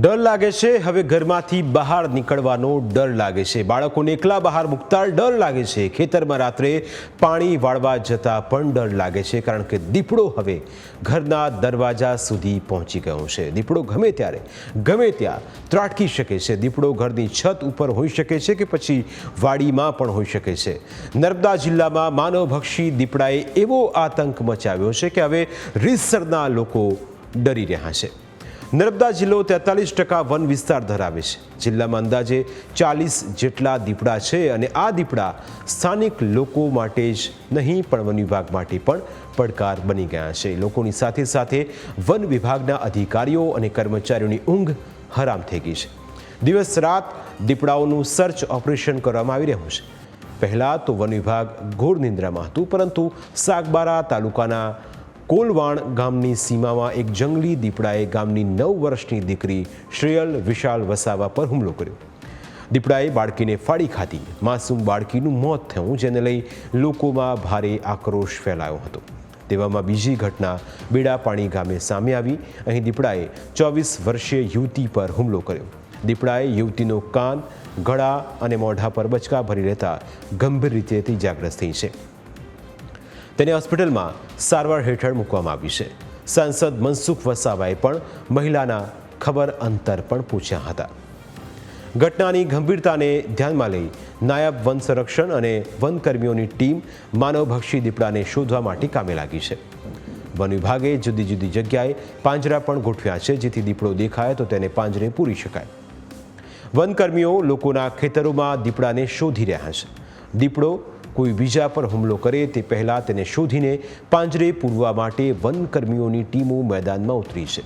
ડર લાગે છે. હવે ઘરમાંથી બહાર નીકળવાનો ડર લાગે છે. બાળકોને એકલા બહાર મૂકતા ડર લાગે છે. ખેતરમાં રાત્રે પાણી વાળવા જતા પણ ડર લાગે છે, કારણ કે દીપડો હવે ઘરના દરવાજા સુધી પહોંચી ગયો છે. દીપડો ગમે ત્યારે, ગમે ત્યાં ત્રાટકી શકે છે. દીપડો ઘરની છત ઉપર હોઈ શકે છે કે પછી વાડીમાં પણ હોઈ શકે છે. નર્મદા જિલ્લામાં માનવભક્ષી દીપડાએ એવો આતંક મચાવ્યો છે કે હવે રીતસરના લોકો ડરી રહ્યા છે. નર્મદા જિલ્લો તેતાલીસ ટકા વન વિસ્તાર ધરાવે છે. જિલ્લામાં અંદાજે ચાલીસ જેટલા દીપડા છે અને આ દીપડા સ્થાનિક લોકો માટે જ નહીં, પણ વન વિભાગ માટે પણ પડકાર બની ગયા છે. લોકોની સાથે સાથે વન વિભાગના અધિકારીઓ અને કર્મચારીઓની ઊંઘ હરામ થઈ ગઈ છે. દિવસ રાત દીપડાઓનું સર્ચ ઓપરેશન કરવામાં આવી રહ્યું છે. પહેલાં તો વન વિભાગ ઘોર નિંદ્રામાં હતું, પરંતુ સાગબારા તાલુકાના કોલવાણ ગામની સીમામાં એક જંગલી દીપડાએ ગામની નવ વર્ષની દીકરી શ્રેયલ વિશાલ વસાવા પર હુમલો કર્યો. દીપડાએ બાળકીને ફાડી ખાધી. માસૂમ બાળકીનું મોત થયું, જેને લઈ લોકોમાં ભારે આક્રોશ ફેલાયો હતો. તેવામાં બીજી ઘટના બેડાપાણી ગામે સામે આવી. અહીં દીપડાએ ચોવીસ વર્ષીય યુવતી પર હુમલો કર્યો. દીપડાએ યુવતીનો કાન, ગળા અને મોઢા પર બચકા ભરી રહેતા ગંભીર રીતે ઇજાગ્રસ્ત થઈ છે. તેને હોસ્પિટલમાં સારવાર હેઠળ મૂકવામાં આવી છે. સાંસદ મનસુખ વસાવાએ પણ મહિલાના ખબર અંતર પણ પૂછ્યા હતા. ઘટનાની ગંભીરતાને ધ્યાનમાં લઈ નાયબ વન સંરક્ષણ અને વનકર્મીઓની ટીમ માનવભક્ષી દીપડાને શોધવા માટે કામે લાગી છે. વન વિભાગે જુદી જુદી જગ્યાએ પાંજરા પણ ગોઠવ્યા છે, જેથી દીપડો દેખાય તો તેને પાંજરે પૂરી શકાય. વનકર્મીઓ લોકોના ખેતરોમાં દીપડાને શોધી રહ્યા છે. દીપડો કોઈ બીજા પર હુમલો કરે તે પહેલાં તેને શોધીને પાંજરે પૂરવા માટે વનકર્મીઓની ટીમો મેદાનમાં ઉતરી છે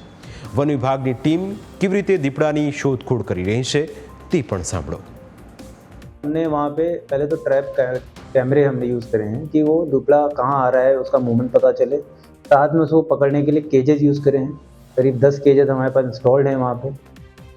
વન વિભાગની ટીમ કેવી રીતે દીપડાની શોધખોળ કરી રહી છે તે પણ સાંભળો हमने वहाँ पे पहले तो ट्रैप कैमरे हमने यूज़ करे हैं कि वो दुबला कहाँ आ रहा है उसका मूवमेंट पता चले साथ में उसको पकड़ने के लिए केजेस यूज़ करे हैं करीब दस केजेस हमारे पास इंस्टॉल्ड हैं वहाँ पे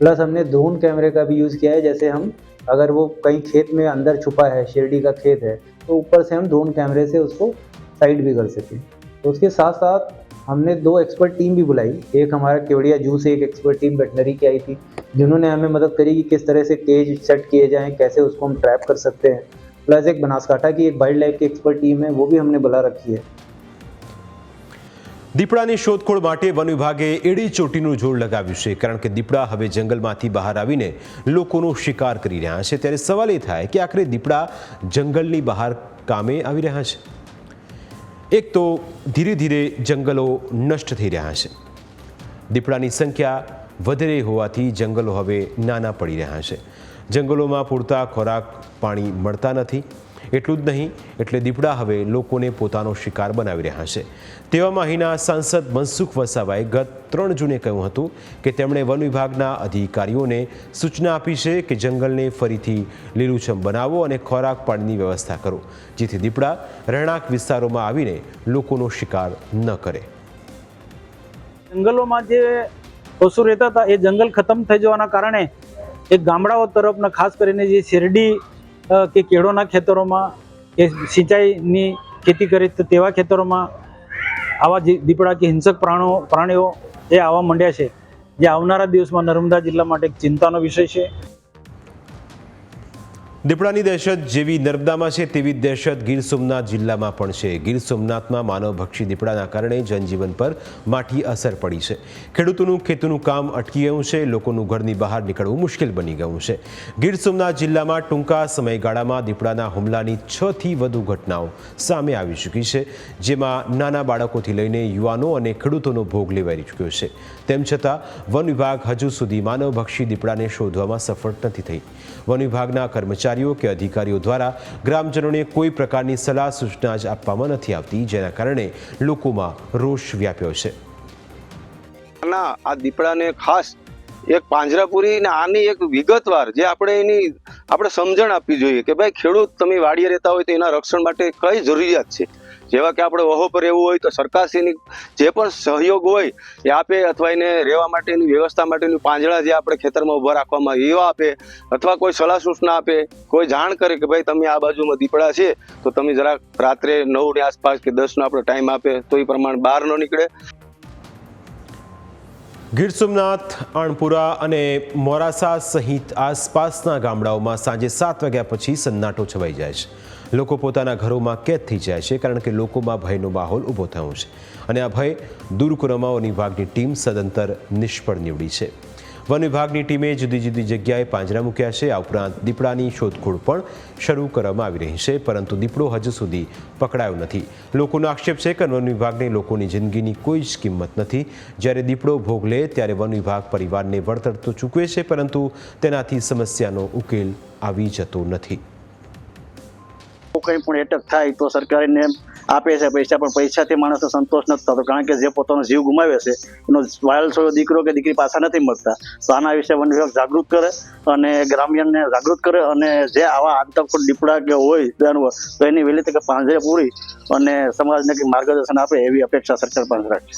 प्लस हमने ड्रोन कैमरे का भी यूज़ किया है जैसे हम अगर वो कहीं खेत में अंदर छुपा है शिरडी का खेत है तो ऊपर से हम ड्रोन कैमरे से उसको साइड भी कर सकें। तो उसके साथ साथ हमने दो एक्सपर्ट टीम भी बुलाई। एक हमारा केवड़िया जू से एक एक्सपर्ट टीम वेटनरी की आई थी, जिन्होंने हमें मदद करी कि किस तरह से केज सेट किए जाएँ, कैसे उसको हम ट्रैप कर सकते हैं। प्लस एक बनासकाठा की एक वाइल्ड लाइफ की एक्सपर्ट टीम है, वो भी हमने बुला रखी है। દીપડાની શોધખોળ માટે વન વિભાગે એડી ચોટીનું જોર લગાવ્યું છે, કારણ કે દીપડા હવે જંગલમાંથી બહાર આવીને લોકોનો શિકાર કરી રહ્યા છે. ત્યારે સવાલ એ થાય કે આખરે દીપડા જંગલની બહાર કામે આવી રહ્યા છે? એક તો ધીરે ધીરે જંગલો નષ્ટ થઈ રહ્યા છે. દીપડાની સંખ્યા વધારે હોવાથી જંગલો હવે નાના પડી રહ્યા છે. જંગલોમાં પૂરતા ખોરાક, પાણી મળતા નથી. એટલું જ નહીં, એટલે દીપડા હવે લોકોને પોતાનો શિકાર બનાવી રહ્યા છે. તેવામાં અહીંના સાંસદ મનસુખ વસાવાએ ગત ત્રણ જૂને કહ્યું હતું કે તેમણે વન વિભાગના અધિકારીઓને સૂચના આપી છે કે જંગલને ફરીથી લીલુંછમ બનાવો અને ખોરાક પાણીની વ્યવસ્થા કરો, જેથી દીપડા રહેણાંક વિસ્તારોમાં આવીને લોકોનો શિકાર ન કરે. જંગલોમાં જે પશુ રહેતા હતા, એ જંગલ ખતમ થઈ જવાના કારણે એ ગામડાઓ તરફના ખાસ કરીને જે શેરડી કે કેળોના ખેતરોમાં, કે સિંચાઈની ખેતી કરી તો તેવા ખેતરોમાં આવા દીપડા કે હિંસક પ્રાણો પ્રાણીઓ એ આવવા માંડ્યા છે, જે આવનારા દિવસમાં નર્મદા જિલ્લા માટે એક ચિંતાનો વિષય છે. દીપડાની દહેશત જેવી નર્મદામાં છે તેવી દહેશત ગીર સોમનાથ જિલ્લામાં પણ છે. ગીર સોમનાથમાં માનવભક્ષી દીપડાના કારણે જનજીવન પર માઠી અસર પડી છે. ખેડૂતોનું ખેતીનું કામ અટકી ગયું છે. લોકોનું ઘરની બહાર નીકળવું મુશ્કેલ બની ગયું છે. ગીર સોમનાથ જિલ્લામાં ટૂંકા સમયગાળામાં દીપડાના હુમલાની છ થી વધુ ઘટનાઓ સામે આવી ચૂકી છે, જેમાં નાના બાળકોથી લઈને યુવાનો અને ખેડૂતોનો ભોગ લેવાઈ ચૂક્યો છે. તેમ છતાં, વન વિભાગ હજુ સુધી માનવભક્ષી દીપડાને શોધવામાં સફળ નથી થઈ. વન વિભાગના કર્મચારીઓ કે અધિકારીઓ દ્વારા ગ્રામજનોને કોઈ પ્રકારની સલાહ સૂચના જ આપવામાં નથી આવતી, જેના કારણે લોકોમાં રોષ વ્યાપ્યો છે. ના, આ દીપડાને ખાસ એક પાંજરાપુરી ને આની એક વિગતવાર જે આપણે એની આપણે સમજણ આપવી જોઈએ કે ભાઈ ખેડૂત તમે વાડીએ રહેતા હોય તો એના રક્ષણ માટે કઈ જરૂરિયાત છે? જેવા કે આપણે વહો પર રહેવું હોય તો સરકારશ્રીની જે પણ સહયોગ હોય એ આપે અથવા એને રહેવા માટેની વ્યવસ્થા માટેની પાંજરા જે આપણે ખેતરમાં ઊભા રાખવામાં એવા આપે. અથવા કોઈ સલાહ સૂચના આપે, કોઈ જાણ કરે કે ભાઈ તમે આ બાજુમાં દીપડા છે, તો તમે જરાક રાત્રે નવની આસપાસ કે દસનો આપણો ટાઈમ આપે, તો એ પ્રમાણે બહાર ન નીકળે. ગીર સોમનાથ આણપુરા અને મોરાસા સહિત આસપાસના ગામડાઓમાં સાંજે સાત વાગ્યા પછી સન્નાટો છવાઈ જાય છે. લોકો પોતાના ઘરોમાં કેદ થઈ જાય છે કારણ કે લોકોમાં ભયનો માહોલ ઊભો થયો છે. અને આ ભય દૂર કરવામાં વાઘની ટીમ સદંતર નિષ્ફળ નીવડી છે. વન વિભાગની ટીમે જુદી જુદી જગ્યાએ પાંજરા મૂક્યા છે. આ ઉપરાંત દીપડાની શોધખોળ પણ શરૂ કરવામાં આવી રહી છે, પરંતુ દીપડો હજુ સુધી પકડાયો નથી. લોકોનો આક્ષેપ છે કે વન વિભાગને લોકોની જિંદગીની કોઈ જ કિંમત નથી. જ્યારે દીપડો ભોગ લે, ત્યારે વન વિભાગ પરિવારને વળતર તો ચૂકવે છે, પરંતુ તેનાથી સમસ્યાનો ઉકેલ આવી જતો નથી. કંઈ પણ એટક થાય તો સરકારને આપે છે પૈસા, પણ પૈસાથી માણસનો સંતોષ નથી થતો. કારણ કે જે પોતાનો જીવ ગુમાવે છે, એનો વાયલ થયો દીકરો કે દીકરી પાછા નથી મળતા. તો આના વિશે વન વિભાગ જાગૃત કરે અને ગ્રામ્યને જાગૃત કરે અને જે આવા આતંક દીપડા કે હોય જાનવર તો એની વહેલી તકે પાંજરે પૂરી અને સમાજને કંઈક માર્ગદર્શન આપે એવી અપેક્ષા સરકાર પાસે રાખે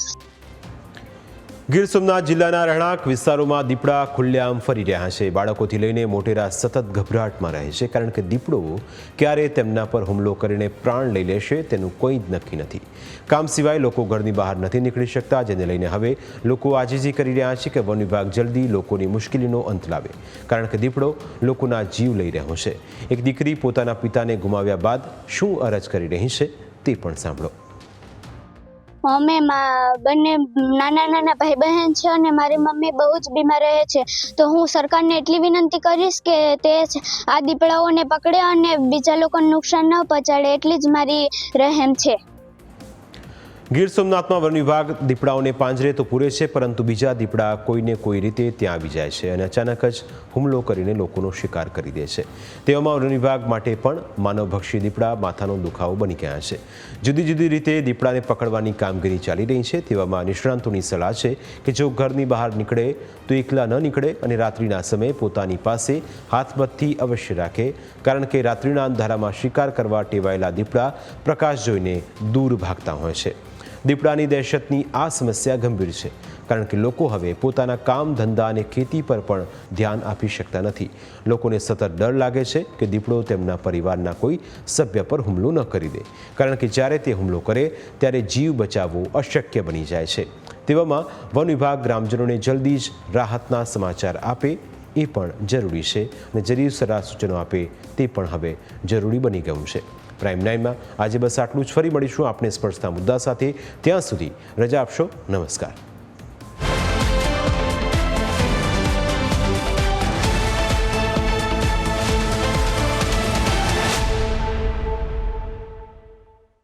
ગીર સોમનાથ જિલ્લાના રહેણાંક વિસ્તારોમાં દીપડા ખુલ્લેઆમ ફરી રહ્યા છે. બાળકોથી લઈને મોટેરા સતત ગભરાટમાં રહે છે કારણ કે દીપડો ક્યારે તેમના પર હુમલો કરીને પ્રાણ લઈ લેશે તેનું કોઈ જ નક્કી નથી. કામ સિવાય લોકો ઘરની બહાર નથી નીકળી શકતા, જેને લઈને હવે લોકો આજીજી કરી રહ્યા છે કે વન વિભાગ જલ્દી લોકોની મુશ્કેલીનો અંત લાવે કારણ કે દીપડો લોકોના જીવ લઈ રહ્યો છે. એક દીકરી પોતાના પિતાને ગુમાવ્યા બાદ શું અરજ કરી રહી છે તે પણ સાંભળો. અમે બંને નાના નાના ભાઈ બહેન છે અને મારી મમ્મી બહુ જ બીમાર રહે છે. તો હું સરકારને એટલી વિનંતી કરીશ કે તે આ દીપડાઓને પકડે અને બીજા લોકોને નુકસાન ન પહોંચાડે, એટલી જ મારી રહેમ છે. ગીર સોમનાથમાં વન વિભાગ દીપડાઓને પાંજરે તો પૂરે છે, પરંતુ બીજા દીપડા કોઈને કોઈ રીતે ત્યાં આવી જાય છે અને અચાનક જ હુમલો કરીને લોકોનો શિકાર કરી દે છે. તેવામાં વન વિભાગ માટે પણ માનવભક્ષી દીપડા માથાનો દુખાવો બની ગયા છે. જુદી જુદી રીતે દીપડાને પકડવાની કામગીરી ચાલી રહી છે, તેવામાં નિષ્ણાંતોની સલાહ છે કે જો ઘરની બહાર નીકળે તો એકલા ન નીકળે અને રાત્રિના સમયે પોતાની પાસે હાથબત્તી અવશ્ય રાખે, કારણ કે રાત્રિના અંધારામાં શિકાર કરવા ટેવાયેલા દીપડા પ્રકાશ જોઈને દૂર ભાગતા હોય છે. દીપડાની દહેશતની આ સમસ્યા ગંભીર છે, કારણ કે લોકો હવે પોતાના કામ, ધંધા અને ખેતી પર પણ ધ્યાન આપી શકતા નથી. લોકોને સતત ડર લાગે છે કે દીપડો તેમના પરિવારના કોઈ સભ્ય પર હુમલો ન કરી દે, કારણ કે જ્યારે તે હુમલો કરે, ત્યારે જીવ બચાવવો અશક્ય બની જાય છે. તેવામાં વન વિભાગ ગ્રામજનોને જલ્દી જ રાહતના સમાચાર આપે એ પણ જરૂરી છે અને જરીસરા સૂચનો આપે તે પણ હવે જરૂરી બની ગયું છે. પ્રાઇમ નાઇનમાં આજે બસ આટલું જ. ફરી મળીશું આપણે સ્પર્શતા મુદ્દા સાથે. ત્યાં સુધી રજા આપશો. નમસ્કાર.